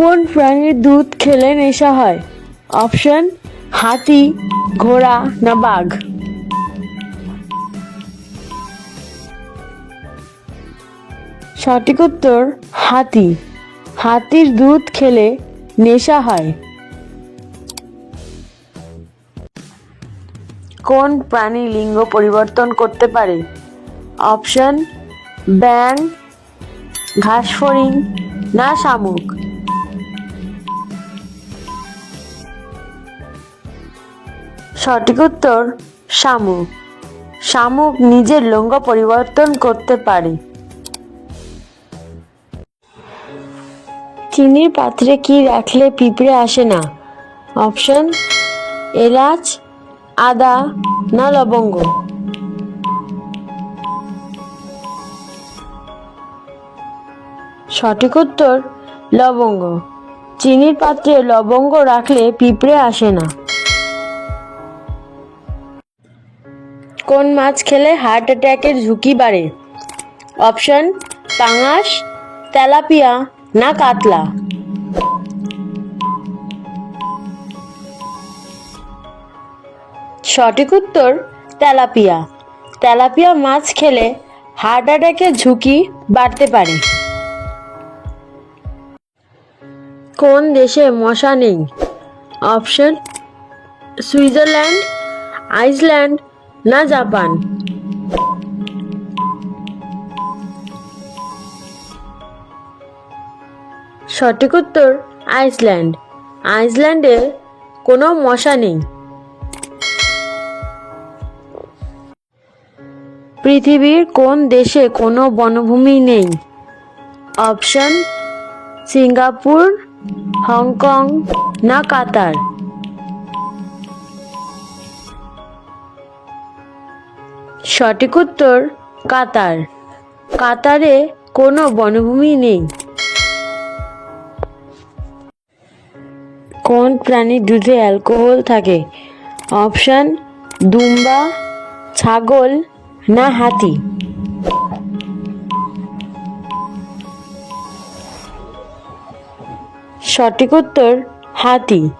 কোন প্রাণীর দুধ খেলে নেশা হয়? অপশন, হাতি, ঘোড়া না বাঘ? সঠিক উত্তর, হাতি। হাতির দুধ খেলে নেশা হয়। কোন প্রাণী লিঙ্গ পরিবর্তন করতে পারে? অপশন ব্যাং ঘাসফড়িং না শামুক? সঠিক উত্তর, শামুক। শামুক নিজের লিঙ্গ পরিবর্তন করতে পারে। চিনির পাত্রে কি রাখলে পিঁপড়ে আসে না? অপশন, এলাচ, আদা না লবঙ্গ। সঠিক উত্তর, লবঙ্গ। চিনির পাত্রে লবঙ্গ রাখলে পিঁপড়ে আসে না। কোন মাছ খেলে হার্ট অ্যাটাকের ঝুঁকি বাড়ে? অপশন, পাঙাশ, তেলাপিয়া না কাতলা? সঠিক উত্তর, তেলাপিয়া। তেলাপিয়া মাছ খেলে হার্ট অ্যাটাকের ঝুঁকি বাড়তে পারে। কোন দেশে মশা নেই? অপশন, সুইজারল্যান্ড, আইসল্যান্ড না, জাপান। সঠিক উত্তর, আইসল্যান্ড। আইসল্যান্ডে কোনো মশা নেই। পৃথিবীর কোন দেশে কোনো বনভূমি নেই? অপশন, সিঙ্গাপুর, হংকং না কাতার। সঠিক উত্তর কাতার। কাতারে কোনো বনভূমি নেই। কোন প্রাণীর দুধে অ্যালকোহল থাকে? অপশান, দুম্বা, ছাগল না হাতি? সঠিক উত্তর, হাতি।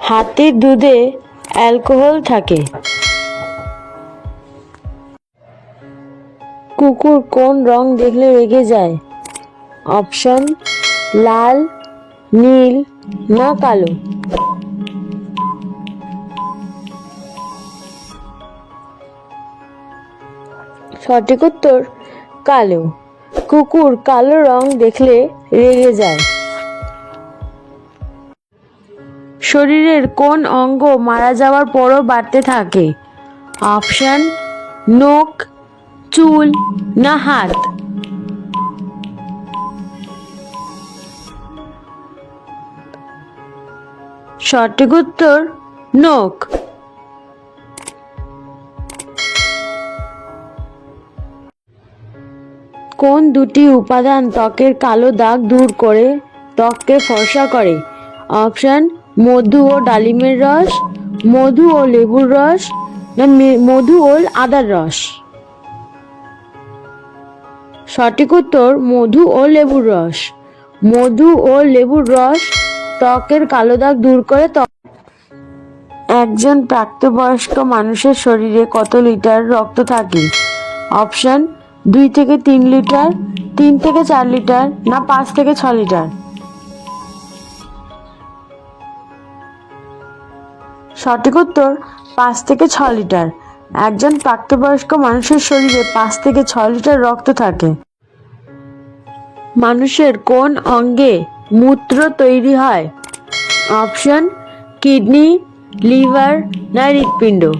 হাতির দুধে অ্যালকোহল থাকে। কুকুর কোন রং দেখলে রেগে যায়? অপশন, লাল, নীল, না কালো। সঠিক উত্তর, কালো। কুকুর কালো রং দেখলে রেগে যায়। শরীরের কোন অঙ্গ মারা যাওয়ার পরও বাড়তে থাকে? অপশন, নখ চুল, না হাত? সঠিক উত্তর, নখ। কোন দুটি উপাদান ত্বকের কালো দাগ দূর করে ত্বককে ফর্সা করে? অপশন, মধু ও ডালিমের রস, মধু ও লেবুর রস, না মধু ও আদার রস। সঠিক উত্তর, মধু ও লেবুর রস। মধু ও লেবুর রস ত্বকের কালো দাগ দূর করে ত্বক একজন প্রাপ্তবয়স্ক মানুষের শরীরে কত লিটার রক্ত থাকে? অপশন, দুই থেকে তিন লিটার, তিন থেকে চার লিটার না পাঁচ থেকে ছ লিটার? সঠিক উত্তর, পাঁচ থেকে ছ লিটার। একজন প্রাপ্তবয়স্ক মানুষের শরীরে পাঁচ থেকে ছ লিটার রক্ত থাকে। মানুষের কোন অঙ্গে মূত্র তৈরি হয়? অপশন, কিডনি, লিভার, না হৃৎপিণ্ড?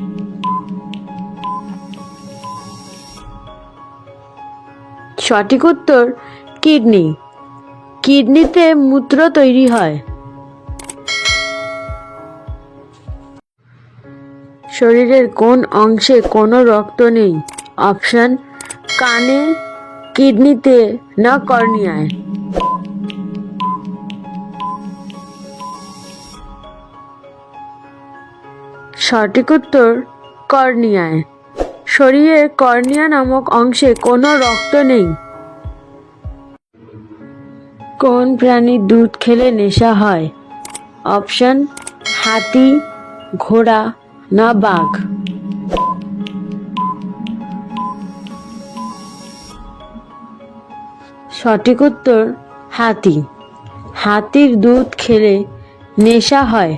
সঠিক উত্তর, কিডনি। কিডনিতে মূত্র তৈরি হয়। শরীরের কোন অংশে কোনো রক্ত নেই? অপশন, কানে, কিডনিতে, না কর্নিয়ায়। সঠিক উত্তর, কর্নিয়ায়। শরীরের কর্নিয়া নামক অংশে কোনো রক্ত নেই। কোন প্রাণীর দুধ খেলে নেশা হয়? অপশন, হাতি, ঘোড়া না বাঘ। সঠিক উত্তর হাতি। হাতির দুধ খেলে নেশা হয়।